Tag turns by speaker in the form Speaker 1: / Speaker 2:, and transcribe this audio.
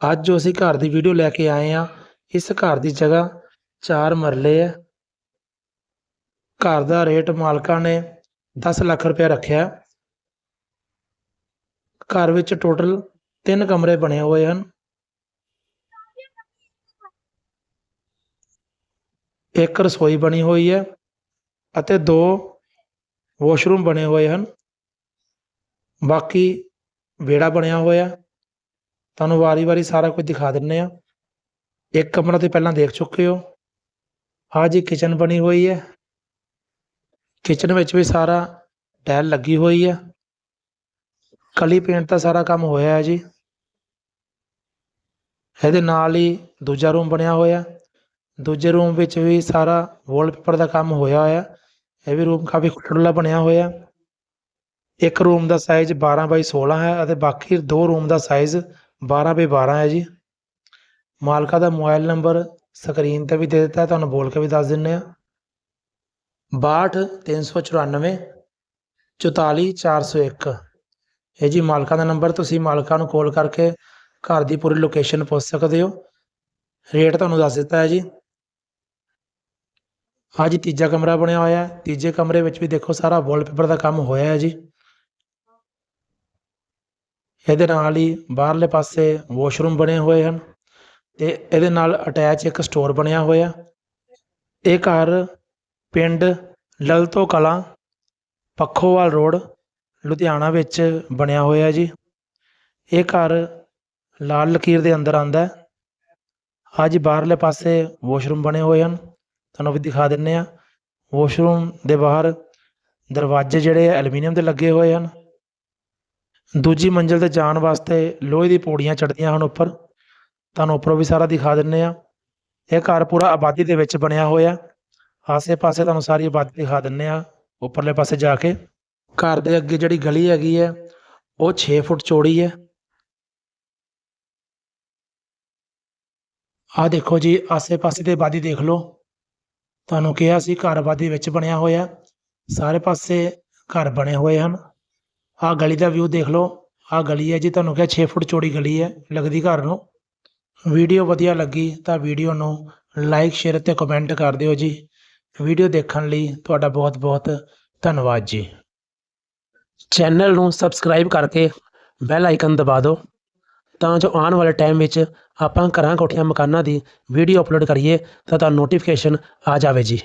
Speaker 1: ਅੱਜ ਜੋ ਅਸੀਂ ਘਰ ਦੀ ਵੀਡੀਓ ਲੈ ਕੇ ਆਏ ਹਾਂ। ਇਸ ਘਰ ਦੀ ਜਗ੍ਹਾ ਚਾਰ ਮਰਲੇ ਹੈ। ਘਰ ਦਾ ਰੇਟ ਮਾਲਕਾਂ ਨੇ 10 ਲੱਖ ਰੁਪਏ ਰੱਖਿਆ ਘਰ ਵਿੱਚ ਟੋਟਲ 3 ਕਮਰੇ ਬਣੇ ਹੋਏ ਹਨ। ਇੱਕ ਰਸੋਈ ਬਣੀ ਹੋਈ ਹੈ ਅਤੇ ਦੋ ਵਾਸ਼ਰੂਮ ਬਣੇ ਹੋਏ ਹਨ। ਬਾਕੀ ਵਿਹੜਾ ਬਣਿਆ ਹੋਇਆ। ਤੁਹਾਨੂੰ ਵਾਰੀ-ਵਾਰੀ ਸਾਰਾ ਕੁਝ ਦਿਖਾ ਦਿੰਨੇ ਆ ਇੱਕ ਕਮਰਾ ਤੇ ਪਹਿਲਾਂ ਦੇਖ ਚੁੱਕੇ ਹੋ। ਆ ਜੀ ਕਿਚਨ ਬਣੀ ਹੋਈ ਹੈ। ਕਿਚਨ ਵਿੱਚ ਵੀ ਸਾਰਾ ਟਾਇਲ ਲੱਗੀ ਹੋਈ ਹੈ। ਕਲੀ ਪੇਂਟ ਦਾ ਸਾਰਾ ਕੰਮ ਹੋਇਆ ਹੈ ਜੀ। ਇਹਦੇ ਨਾਲ ਹੀ ਦੂਜਾ ਰੂਮ ਬਣਿਆ ਹੋਇਆ। ਦੂਜੇ ਰੂਮ ਵਿੱਚ ਵੀ ਸਾਰਾ ਵਾਲਪੇਪਰ ਦਾ ਕੰਮ ਹੋਇਆ ਹੋਇਆ। ਇਹ ਵੀ ਰੂਮ ਕਾਫੀ ਖੁੱਲ੍ਹਾ ਬਣਿਆ ਹੋਇਆ। ਇੱਕ ਰੂਮ ਦਾ ਸਾਈਜ਼ 12 ਬਾਈ 16 ਹੈ ਅਤੇ ਬਾਕੀ ਦੋ ਰੂਮ ਦਾ ਸਾਈਜ਼ 12 ਬਾਈ 12 ਹੈ ਜੀ। ਮਾਲਕਾ ਦਾ ਮੋਬਾਈਲ ਨੰਬਰ ਸਕਰੀਨ ਤੇ ਵੀ ਦੇ ਦਿੱਤਾ ਤੁਹਾਨੂੰ ਬੋਲ ਕੇ ਵੀ ਦੱਸ ਦਿੰਨੇ ਆ 62 394 44 401 ਇਹ ਜੀ ਮਾਲਕਾਂ ਦਾ ਨੰਬਰ, ਤੁਸੀਂ ਮਾਲਕਾਂ ਨੂੰ ਕਾਲ ਕਰਕੇ ਘਰ ਦੀ ਪੂਰੀ ਲੋਕੇਸ਼ਨ ਪੁੱਛ ਸਕਦੇ ਹੋ। ਰੇਟ ਤੁਹਾਨੂੰ ਦੱਸ ਦਿੱਤਾ ਹੈ ਜੀ। ਆਹ ਤੀਜਾ ਕਮਰਾ ਬਣਿਆ ਹੋਇਆ ਹੈ। ਤੀਜੇ ਕਮਰੇ ਵਿੱਚ ਵੀ ਦੇਖੋ ਸਾਰਾ ਵਾਲਪੇਪਰ ਦਾ ਕੰਮ ਹੋਇਆ ਹੈ ਜੀ। ਇਹਦੇ ਨਾਲ ਹੀ ਬਾਹਰਲੇ ਪਾਸੇ ਵਾਸ਼ਰੂਮ ਬਣੇ ਹੋਏ ਹਨ ਤੇ ਇਹਦੇ ਨਾਲ ਅਟੈਚ ਇੱਕ ਸਟੋਰ ਬਣਿਆ ਹੋਇਆ। ਇਹ ਘਰ ਪਿੰਡ ਲਲਤੋ ਕਲਾਂ, ਪੱਖੋਵਾਲ ਰੋਡ, ਲੁਧਿਆਣਾ ਵਿੱਚ ਬਣਿਆ ਹੋਇਆ ਜੀ। ਇਹ ਘਰ ਲਾਲ ਲਕੀਰ ਦੇ ਅੰਦਰ ਆਂਦਾ ਹੈ। ਬਾਹਰਲੇ ਪਾਸੇ ਵਾਸ਼ਰੂਮ ਬਣੇ ਹੋਏ ਹਨ। ਤੁਹਾਨੂੰ ਵੀ ਦਿਖਾ ਦਿੰਨੇ ਆ ਵਾਸ਼ਰੂਮ ਦੇ ਬਾਹਰ ਦਰਵਾਜ਼ੇ ਜਿਹੜੇ ਐਲੂਮੀਨੀਅਮ ਦੇ ਲੱਗੇ ਹੋਏ ਹਨ। ਦੂਜੀ ਮੰਜ਼ਿਲ ਤੇ ਜਾਣ ਵਾਸਤੇ ਲੋਹੇ ਦੀ ਪੌੜੀਆਂ ਚੜ੍ਹਦੀਆਂ ਹਨ ਉੱਪਰ। ਤੁਹਾਨੂੰ ਉੱਪਰੋਂ ਵੀ ਸਾਰਾ ਦਿਖਾ ਦਿੰਨੇ ਆ ਇਹ ਘਰ ਪੂਰਾ ਆਬਾਦੀ ਦੇ ਵਿੱਚ ਬਣਿਆ ਹੋਇਆ। ਆਸੇ-ਪਾਸੇ ਤੁਹਾਨੂੰ ਸਾਰੀ ਆਬਾਦੀ ਦਿਖਾ ਦਿੰਨੇ ਆ ਉੱਪਰਲੇ ਪਾਸੇ ਜਾ ਕੇ। ਘਰ ਦੇ ਅੱਗੇ ਜਿਹੜੀ ਗਲੀ ਹੈਗੀ ਹੈ, ਉਹ 6 ਫੁੱਟ ਚੌੜੀ ਹੈ। ਆਹ ਦੇਖੋ ਜੀ, ਆਸੇ-ਪਾਸੇ ਦੀ ਆਬਾਦੀ ਦੇਖ ਲਓ। ਤੁਹਾਨੂੰ ਕਿਹਾ ਸੀ ਘਰ ਆਬਾਦੀ ਵਿੱਚ ਬਣਿਆ ਹੋਇਆ। ਸਾਰੇ ਪਾਸੇ ਘਰ ਬਣੇ ਹੋਏ ਹਨ। ਆਹ ਗਲੀ ਦਾ ਵਿਊ ਦੇਖ ਲਓ। ਆਹ ਗਲੀ ਹੈ ਜੀ, ਤੁਹਾਨੂੰ ਕਿਹਾ 6 ਫੁੱਟ ਚੌੜੀ ਗਲੀ ਹੈ, ਲੱਗਦੀ ਘਰ ਨੂੰ। ਵੀਡੀਓ ਵਧੀਆ ਲੱਗੀ ਤਾਂ ਵੀਡੀਓ ਨੂੰ ਲਾਈਕ ਸ਼ੇਅਰ ਅਤੇ ਕਮੈਂਟ ਕਰ ਦਿਓ ਜੀ। ਵੀਡੀਓ ਦੇਖਣ ਲਈ ਤੁਹਾਡਾ ਬਹੁਤ-ਬਹੁਤ ਧੰਨਵਾਦ ਜੀ। ਚੈਨਲ ਨੂੰ ਸਬਸਕ੍ਰਾਈਬ ਕਰਕੇ ਬੈਲ ਆਈਕਨ ਦਬਾ ਦਿਓ। ਤਾਂ ਜੋ ਆਉਣ ਵਾਲੇ ਟਾਈਮ ਵਿੱਚ ਆਪਾਂ ਘਰਾਂ ਕੋਠੀਆਂ ਮਕਾਨਾਂ ਦੀ ਵੀਡੀਓ ਅਪਲੋਡ ਕਰੀਏ ਤਾਂ ਤੁਹਾਨੂੰ ਨੋਟੀਫਿਕੇਸ਼ਨ ਆ ਜਾਵੇ ਜੀ।